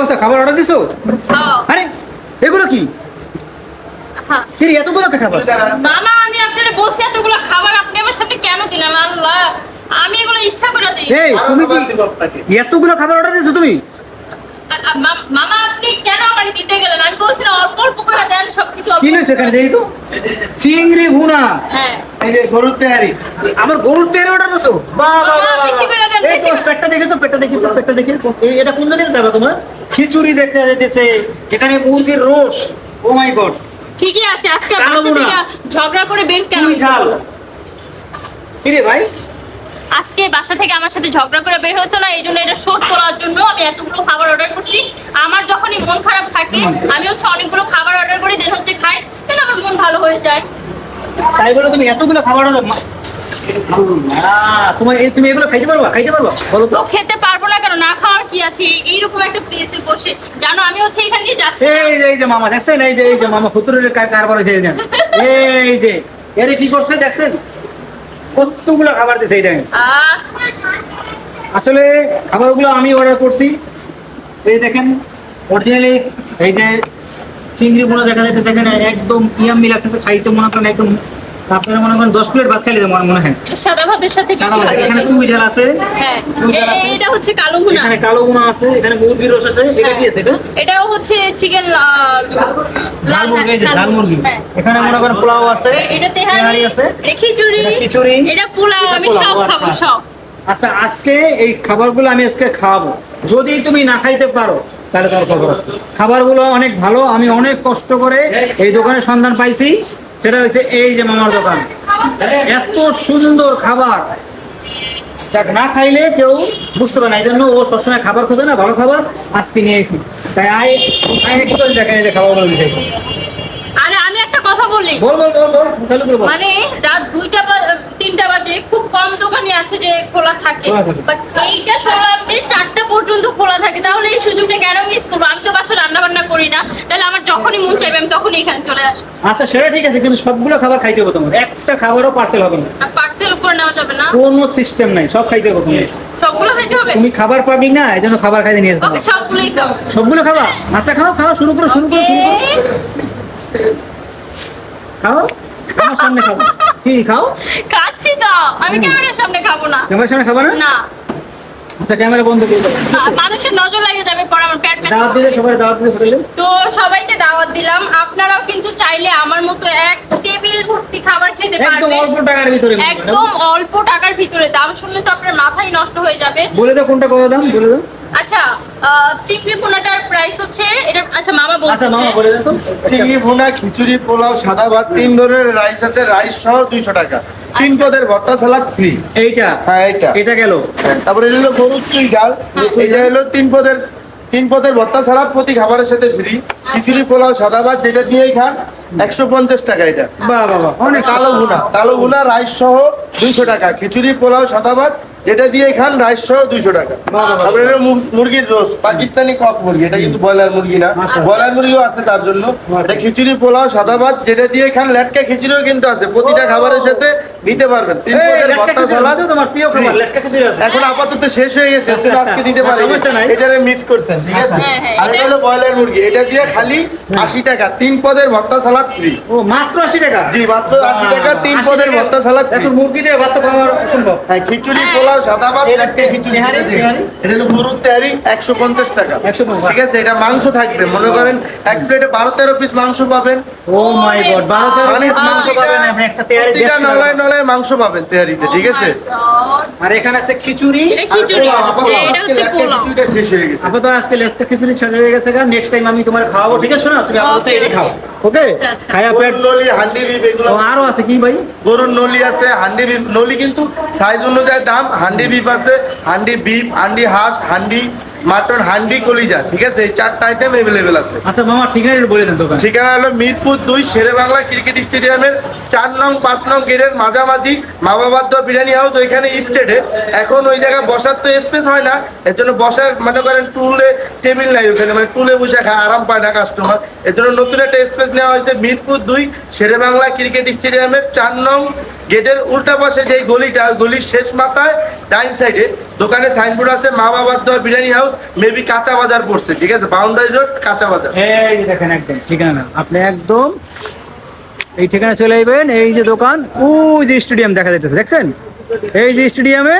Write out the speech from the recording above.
অবস্থা খাবার অর্ডার দিছো? হ্যাঁ, আরে এগুলো কি? হ্যাঁ। কি রে, এতগুলো খাবার? মামা আমি আপনারা বলছি এতগুলো খাবার আপনি আমার সাথে কেন দিলেন? আল্লাহ আমি এগুলো ইচ্ছা করে দিই। এই তুমি কি এতগুলো খাবার অর্ডার দিছো তুমি? মাম- আপনি কেন আমার দিতে গেলেন? আমি বলছিলাম অল্প অল্প করে দেন সবকিছু অল্প কি যেই তো? চিংড়ি ভুনা। হ্যাঁ। এই যে গরুর তেহারি। আমার গরুর তেহারি অর্ডার দিছো? বাহ বাহ বেশি করে এই তো, পেটটা দেখে তো পেটটা দেখি তো পেটটা দেখি। এটা কোন জায়গায় যাবে তোমার? খিচুড়ি দেখতে এখানে মুরগির রোস ও মাই গড ঠিকই আছে আজকে ঝগড়া করে বের কেন ঝাল। ভাই? আজকে বাসা থেকে আমার সাথে ঝগড়া করে বের হয়েছে না? এই জন্য এটা শোধ করার জন্য আমি এতগুলো খাবার অর্ডার করছি। আমার যখনই মন খারাপ থাকে আমি হচ্ছে অনেকগুলো খাবার অর্ডার করি দেন হচ্ছে খাই তাহলে আমার মন ভালো হয়ে যায়। তাই বলে তুমি এতগুলো খাবার আল্লাহ, তোমার এই তুমি এগুলো খাইতে পারবা? খাইতে পারবা? বলো তো। তো খেতে পারব না কেন? না খাওয়ার কি আছে? এইরকম একটা প্লেসে বসে। জানো আমি হচ্ছে এখান দিয়ে যাচ্ছি এই যে এই যে মামা দেখছেন? এই যে এই যে মামা ফুতুরের কারবার হয়েছে এই যে। এই যে এরে কি করছে দেখছেন? কতগুলো খাবার দিছে এই দেখেন। আহ, আসলে খাবারগুলো আমি অর্ডার করছি। এই দেখেন অরিজিনালি এই যে চিংড়ি বোনা দেখা যাচ্ছে সেখানে একদম খাইতে মনে করেন একদম আপনারা মনে করেন দশ প্লেট ভাত খাইলে মনে মনে হয়। সাদা ভাতের সাথে এখানে চুই ঝাল আছে। হ্যাঁ। এটা হচ্ছে কালো ভুনা। এখানে কালো গুনা আছে এখানে মুরগির রস আছে। এটা কি আছে এটা? এটাও হচ্ছে চিকেন ঝাল মুরগি এই যে ঝাল মুরগি। হ্যাঁ। এখানে মনে করেন পোলাও আছে এটা তেহারি আছে। খিচুড়ি খিচুড়ি, এটা পোলাও আমি সব খাব আচ্ছা। সব। আচ্ছা আজকে এই খাবারগুলো আমি আজকে খাওয়াবো। যদি তুমি না খাইতে পারো তাহলে তোমার খবর আছে। খাবারগুলো অনেক ভালো আমি অনেক কষ্ট করে এই দোকানের সন্ধান পাইছি। সেটা হচ্ছে এই যে মামার দোকান। এত সুন্দর খাবার। যাক না খাইলে কেউ বুঝতে পারে না। এই জন্য ও সবসময় খাবার খোঁজে না ভালো খাবার আজকে নিয়ে এসেছি। তাই আয় আয় কি করে দেখেন এই যে খাবারগুলো দিয়েছে আরে আমি একটা কথা বলি। বল বল বল বল চালু করে বল? মানে রাত দুইটা বা- তিনটা বাজে খুব কম দোকানই আছে যে খোলা থাকে। খোলা থাকে। বাট এইটা শুনলাম যে চারটা পর্যন্ত খোলা থাকে তাহলে এই সুযোগটা কেন মিস করব? আমি তো বাসা রান্না বান্না করি না। তাহলে আমার যখনই মন চাইবে আমি তখনই এখানে চলে আসব। আচ্ছা সেটা ঠিক আছে কিন্তু সবগুলো খাবার খাইতে হবে তোমার একটা খাবারও পার্সেল হবে না। পার্সেল করে নেওয়া যাবে না? কোনো সিস্টেম নাই সব খাইতে হবে তুমি। সবগুলো খাইতে হবে? তুমি খাবার পাবি না এই জন্য খাবার খাইতে নিয়ে সবগুলোই খাও। সবগুলো খাবা? আচ্ছা খাও খাও শুরু করো শুরু করো শুরু করো। খাও? আমার সামনে কি খাও? খাচ্ছি তো। আমি ক্যামেরার সামনে খাব না। ক্যামেরার সামনে খাবা না? না। আচ্ছা ক্যামেরা বন্ধ করে দাও। মানুষের নজর লাগে যাবে পরে আমার পেট দাওয়াত দিলে সবাই দাওয়াত দিলে হোটেলে? তো সবাইকে দাওয়াত দিলাম। আপনারাও কিন্তু চাইলে আমার মতো এক টেবিল ভর্তি খাবার খেতে একদম অল্প টাকার ভিতরে একদম অল্প টাকার ভিতরে। দাম শুনলে তো আপনার মাথাই নষ্ট হয়ে যাবে। বলে দাও কোনটা কত দাম? বলে দাও। আচ্ছা আহ, চিংড়ি পোনাটার প্রাইস হচ্ছে এটা আচ্ছা মামা আচ্ছা মামা বলতেছে বলে দাও। চিংড়ি ভুনা খিচুড়ি পোলাও সাদা ভাত তিন ধরনের রাইস আছে। রাইস সহ দুইশো টাকা। তিন আচ্ছা। পদের ভর্তা সালাদ ফ্রি এইটা? হ্যাঁ এইটা। এটা গেল। তারপরে এটা হলো গরুর চুই ডাল। এটা হলো তিন পদের তিন পদের ভর্তা সালাদ প্রতি খাবারের সাথে ফ্রি খিচুড়ি পোলাও সাদা ভাত যেটা দিয়েই খান একশো পঞ্চাশ টাকা এটা। বাহ বাহ অনেক কালো ভুনা কালো ভুনা রাইস সহ দুইশো টাকা। খিচুড়ি পোলাও সাদা ভাত যেটা দিয়ে খান রাইস সহ দুইশো টাকা। তারপরে মুরগির রোস্ট পাকিস্তানি কক মুরগি। এটা কিন্তু ব্রয়লার মুরগি না। আচ্ছা। ব্রয়লার মুরগিও আছে তার জন্য। এটা খিচুড়ি পোলাও সাদা ভাত যেটা দিয়ে খান লেটকা খিচুড়িও কিন্তু আছে। প্রতিটা খাবারের সাথে নিতে পারবেন। তিন পদের ভর্তা সালাদ। তোমার প্রিয় খাবার, লেটকা খিচুড়ি আছে। এখন আপাতত শেষ হয়ে গেছে আচ্ছা, আজকে দিতে আচ্ছা, পারি। সমস্যা নাই। এটারে মিস করছেন ঠিক আছে? হ্যাঁ, হ্যাঁ, আর এটা হলো ব্রয়লার মুরগি। এটা দিয়ে খালি আশি টাকা তিন পদের ভর্তা সালাদ ফ্রি ও মাত্র আশি টাকা? জি, মাত্র 80 টাকা, তিন পদের ভর্তা সালাদ এত মুরগি দিয়ে ভাত খাওয়া অসম্ভব। খিচুড়ি পোলাও সাদা ভাত একটা খিচুড়ি তেহারি? এটা হলো গরুর তেহারি একশো পঞ্চাশ টাকা। 150 ঠিক আছে এটা মাংস থাকবে। মনে করেন এক প্লেটে বারো তেরো পিস মাংস পাবেন। ও মাই গড বারো তেরো পিস মাংস পাবেন আপনি একটা তেয়ারি প্রতিটা নলায় নলায় মাংস পাবেন তেহারিতে ঠিক আছে? my God. আর এখানে আছে খিচুড়ি এটা খিচুড়ি। আর পোলাও, পোলাও। এটা হচ্ছে পোলাও। খিচুড়িটা শেষ হয়ে গেছে। আপাতত আজকে লেসটা খিচুড়ি ছেড়ে হয়ে গেছে নেক্সট টাইম আমি তোমার খাওয়াবো ঠিক আছে না? তুমি আপাতত এটি খাও। ওকে আচ্ছা, আচ্ছা। খায়া পেট। নলি হান্ডি এগুলো আরও আছে কি ভাই? গরুর নলি আছে হান্ডি বিপ। নলি কিন্তু সাইজ অনুযায়ী দাম হান্ডি বিপ আছে হান্ডি বিপ হান্ডি হাঁস হান্ডি মাটন হান্ডি কলিজা ঠিক আছে? এই চারটা আইটেম এভেলেবেল আছে। আচ্ছা মামা ঠিকানা বলে দেন দোকান। ঠিকানা হলো মিরপুর দুই শেরে বাংলা ক্রিকেট স্টেডিয়ামের চার নং পাঁচ নং গেটের মাঝামাঝি মা বাবার দোয়া বিরিয়ানি হাউস ওইখানে স্টেডে এখন ওই জায়গায় বসার তো স্পেস হয় না। এর জন্য বসার মনে করেন টুলে টেবিল নাই ওখানে। মানে টুলে বসে খায় আরাম পায় না কাস্টমার এর জন্য নতুন একটা স্পেস নেওয়া হয়েছে মিরপুর দুই শেরে বাংলা ক্রিকেট স্টেডিয়ামের চার নং গেটের উল্টা পাশে যে গলিটা, ওই গলির শেষ মাথায় ডাইন সাইডে দোকানে সাইনবোর্ড আছে মা বাবার দোয়া বিরিয়ানি হাউস, মেবি কাঁচা বাজার পড়ছে, ঠিক আছে? বাউন্ডারি রোড, কাঁচা বাজার। এই দেখেন একদম ঠিকানা আপনি একদম এই ঠিকানা চলে আসবেন এই যে দোকান ও যে স্টেডিয়াম দেখা যাইতেছে, দেখছেন? এই যে স্টেডিয়ামে